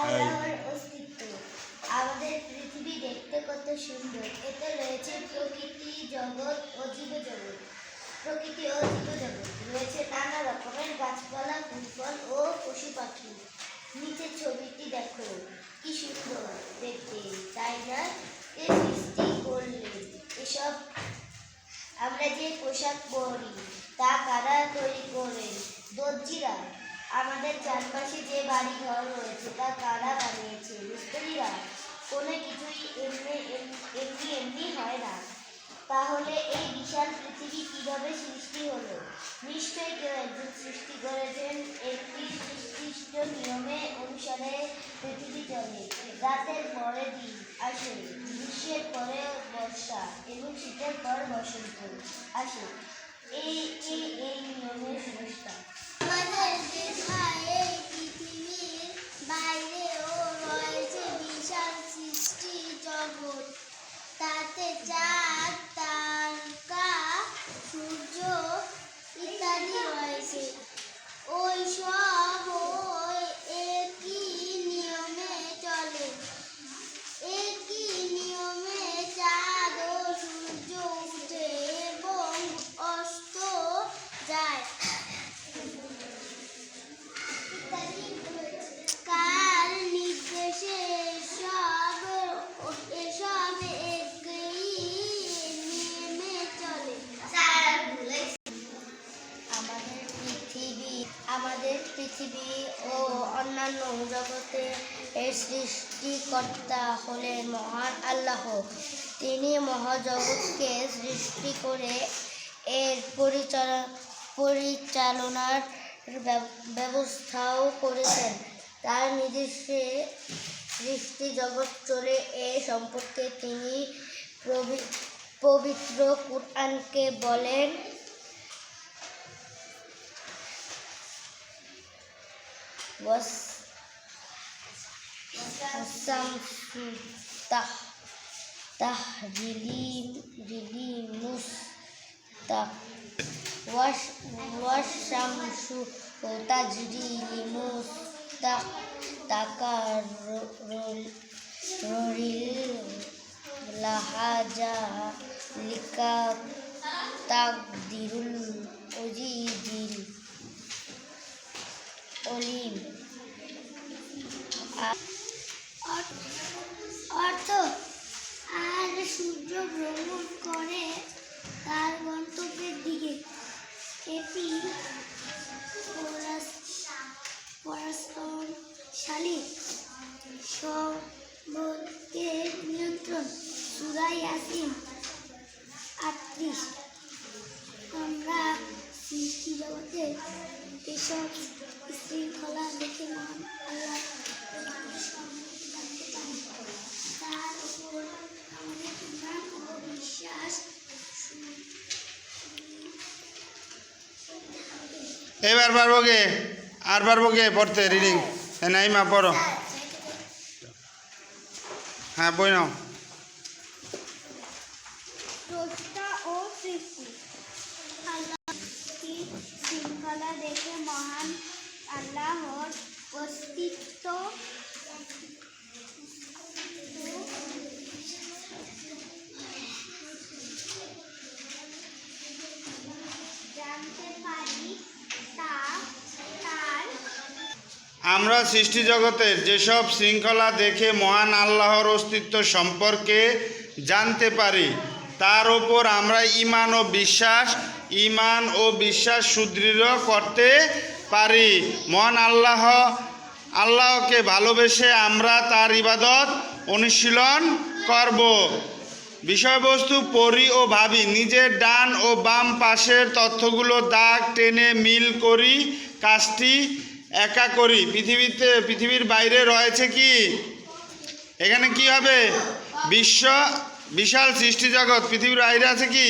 আল্লাহর অস্তিত্ব আমাদের পৃথিবী দেখতে কত সুন্দর এতে রয়েছে প্রকৃতি জগৎ ও জীবজগৎ প্রকৃতি ও জীবজগৎ রয়েছে নানা রকমের গাছপালা ফুলফল ও পশু পাখি নিচের ছবিটি দেখো কি সুন্দর দেখতে তাই না এ সৃষ্টি করলে এসব আমরা যে পোশাক পরি, তা কারা তৈরি করেন? দর্জিরা আমাদের চারপাশে যে বাড়ি ঘর রয়েছে তা কারা বানিয়েছে মিস্ত্রিরা কোনো কিছুই এমনি এম- এমনি এমনি হয় না। তাহলে এই বিশাল পৃথিবী কীভাবে সৃষ্টি হলো? নিশ্চয়ই কেউ একজন সৃষ্টি করেছেন, একটি নির্দিষ্ট নিয়মে অনুসারে পৃথিবী চলে রাতের পরে দিন আসে, গ্রীষ্মের পরে বর্ষা এবং শীতের পর বসন্ত আসে। এই এই নিয়মের সংস্থা আমাদের দেখা এই পৃথিবী ও অন্যান্য জগতে এর সৃষ্টিকর্তা হলেন মহান আল্লাহ। তিনি মহাজগৎকে সৃষ্টি করে এর পরিচালনা, পরিচালনার ব্যবস্থাও করেছেন। তার নির্দেশে সৃষ্টি জগৎ চলে এ সম্পর্কে তিনি পবিত্র কুরআনকে বলেন was samsu tah tahjili jili mustaq was wasamsu অলিম অর্থ, আর সূর্য ভ্রমণ করে তার গন্তব্যের দিকে। এটি পরাস- পরাক্রমশালী সম্পদকে নিয়ন্ত্রণ। সুরাই আসিম আটত্রিশ। আমরা সৃষ্টি জগতের এসব শৃঙ্খলা দেখে মহান আল্লাহ তার উপর আমাদের ইমান ও বিশ্বাস এবার পারব কে? আর পারব কে পড়তে? রিডিং নাই মা পড়ো। হ্যাঁ বই নাও স্রষ্টা ও সৃষ্টি আল্লাহ শৃঙ্খলা দেখে মহান আল্লাহর তার আমরা সৃষ্টি জগতের যেসব শৃঙ্খলা দেখে মহান আল্লাহর অস্তিত্ব সম্পর্কে জানতে পারি, তার ওপর আমরা ইমান ও বিশ্বাস, ইমান ও বিশ্বাস সুদৃঢ় করতে পারি। মহান আল্লাহ আল্লাহকে ভালোবেসে আমরা তার ইবাদত অনুশীলন করব। বিষয়বস্তু পড়ি ও ভাবি, নিজের ডান ও বাম পাশের তথ্যগুলো দাগ টেনে মিল করি, কাজটি একা করি। পৃথিবীতে, পৃথিবীর বাইরে রয়েছে কি? এখানে কি হবে? বিশ্ব, বিশাল সৃষ্টি জগৎ পৃথিবীর বাইরে আছে কি?